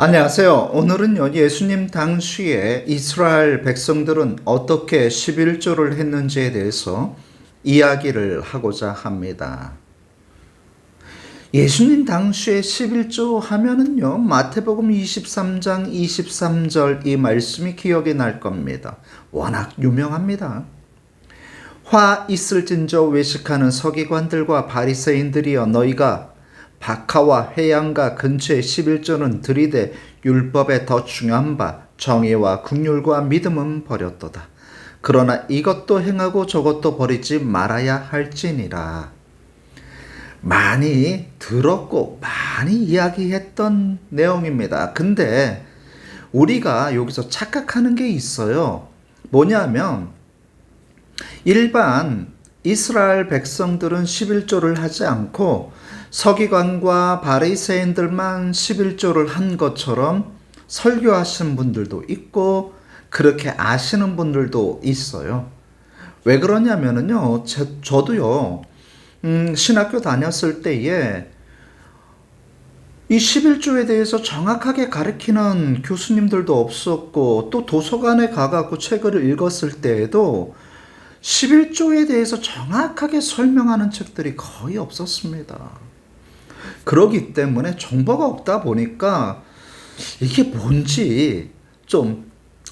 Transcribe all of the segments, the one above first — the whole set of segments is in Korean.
안녕하세요. 오늘은요, 예수님 당시에 이스라엘 백성들은 어떻게 11조를 했는지에 대해서 이야기를 하고자 합니다. 예수님 당시에 11조 하면은요, 마태복음 23장 23절 이 말씀이 기억이 날 겁니다. 워낙 유명합니다. 화 있을진저 외식하는 서기관들과 바리새인들이여 너희가 박하와 해양과 근처의 11조는 들이대 율법에 더 중요한 바 정의와 국률과 믿음은 버렸도다. 그러나 이것도 행하고 저것도 버리지 말아야 할지니라. 많이 들었고 많이 이야기했던 내용입니다. 근데 우리가 여기서 착각하는 게 있어요. 뭐냐면 일반 이스라엘 백성들은 11조를 하지 않고 서기관과 바리새인들만 11조를 한 것처럼 설교하시는 분들도 있고 그렇게 아시는 분들도 있어요. 왜 그러냐면은요, 제, 저도요, 음, 신학교 다녔을 때에 이 11조에 대해서 정확하게 가르치는 교수님들도 없었고, 또 도서관에 가갖고 책을 읽었을 때에도 11조에 대해서 정확하게 설명하는 책들이 거의 없었습니다. 그러기 때문에 정보가 없다 보니까 이게 뭔지 좀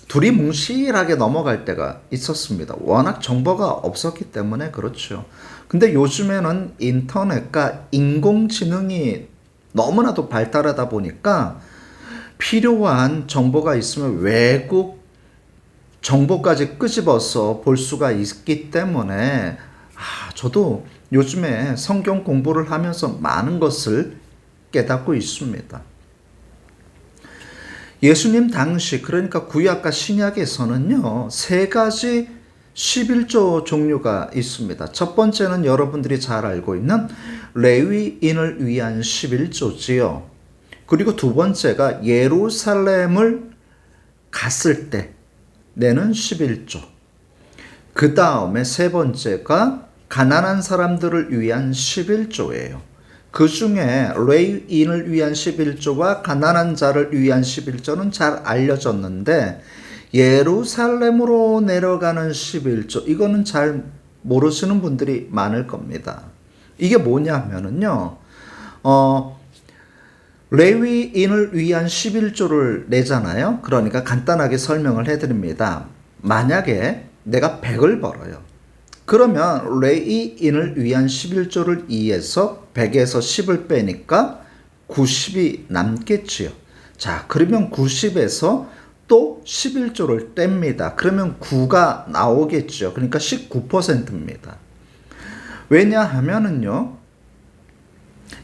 두리뭉실하게 넘어갈 때가 있었습니다. 워낙 정보가 없었기 때문에 그렇죠. 근데 요즘에는 인터넷과 인공지능이 너무나도 발달하다 보니까 필요한 정보가 있으면 외국 정보까지 끄집어서 볼 수가 있기 때문에 아, 저도 요즘에 성경 공부를 하면서 많은 것을 깨닫고 있습니다. 예수님 당시 그러니까 구약과 신약에서는요. 세 가지 11조 종류가 있습니다. 첫 번째는 여러분들이 잘 알고 있는 레위인을 위한 11조지요. 그리고 두 번째가 예루살렘을 갔을 때 내는 11조. 그 다음에 세 번째가 가난한 사람들을 위한 11조예요. 그 중에 레이인을 위한 11조와 가난한 자를 위한 11조는 잘 알려졌는데 예루살렘으로 내려가는 11조 이거는 잘 모르시는 분들이 많을 겁니다. 이게 뭐냐면은요. 어 레위인을 위한 11조를 내잖아요. 그러니까 간단하게 설명을 해 드립니다. 만약에 내가 100을 벌어요. 그러면 레이인을 위한 11조를 2에서 100에서 10을 빼니까 90이 남겠지요. 자, 그러면 90에서 또 11조를 뗍니다. 그러면 9가 나오겠죠. 그러니까 19%입니다. 왜냐하면은요,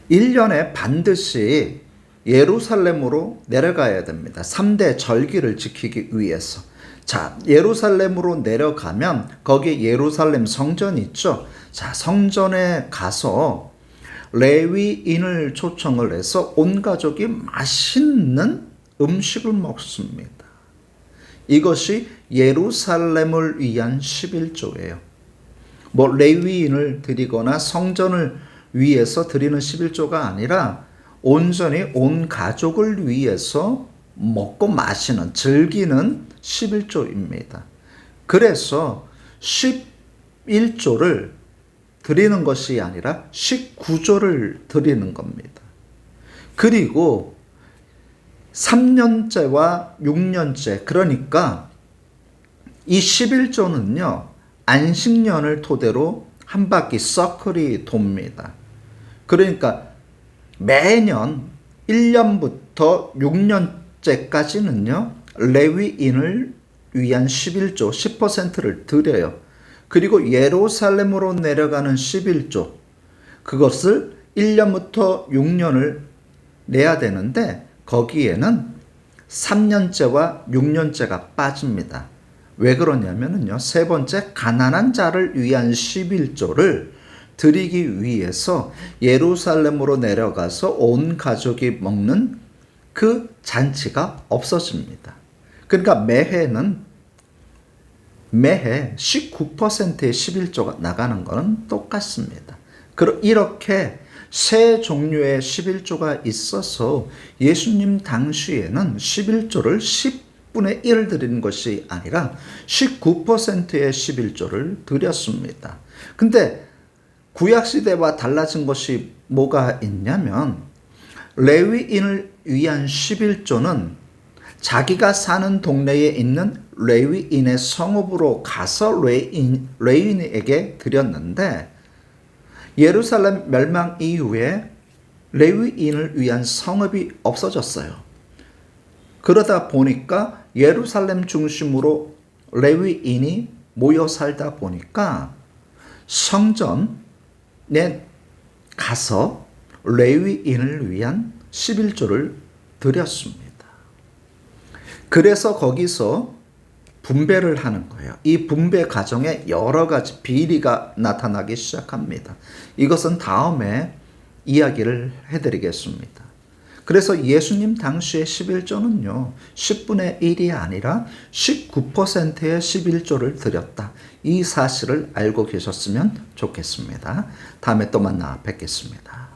1년에 반드시 예루살렘으로 내려가야 됩니다. 3대 절기를 지키기 위해서. 자, 예루살렘으로 내려가면 거기에 예루살렘 성전 있죠. 자, 성전에 가서 레위인을 초청을 해서 온 가족이 맛있는 음식을 먹습니다. 이것이 예루살렘을 위한 11조예요. 뭐 레위인을 드리거나 성전을 위해서 드리는 11조가 아니라 온전히 온 가족을 위해서 먹고 마시는 즐기는 11조입니다. 그래서 11조를 드리는 것이 아니라 19조를 드리는 겁니다. 그리고 3년째와 6년째, 그러니까 이 11조는요, 안식년을 토대로 한 바퀴 서클이 돕니다. 그러니까 매년 1년부터 6년째까지는요, 레위인을 위한 11조 10%를 드려요. 그리고 예루살렘으로 내려가는 11조 그것을 1년부터 6년을 내야 되는데 거기에는 3년째와 6년째가 빠집니다. 왜 그러냐면요. 세 번째 가난한 자를 위한 11조를 드리기 위해서 예루살렘으로 내려가서 온 가족이 먹는 그 잔치가 없어집니다. 그러니까 매해는 매해 19%의 11조가 나가는 것은 똑같습니다. 이렇게 세 종류의 11조가 있어서 예수님 당시에는 11조를 10분의 1 드리는 것이 아니라 19%의 11조를 드렸습니다. 근데 구약 시대와 달라진 것이 뭐가 있냐면 레위인을 위한 11조는 자기가 사는 동네에 있는 레위인의 성읍으로 가서 레위인, 레위인에게 드렸는데 예루살렘 멸망 이후에 레위인을 위한 성읍이 없어졌어요. 그러다 보니까 예루살렘 중심으로 레위인이 모여 살다 보니까 성전 에 가서 레위인을 위한 11조를 드렸습니다. 그래서 거기서 분배를 하는 거예요. 이 분배 과정에 여러 가지 비리가 나타나기 시작합니다. 이것은 다음에 이야기를 해드리겠습니다. 그래서 예수님 당시의 11조는요, 10분의 1이 아니라 19%의 11조를 드렸다. 이 사실을 알고 계셨으면 좋겠습니다. 다음에 또 만나 뵙겠습니다.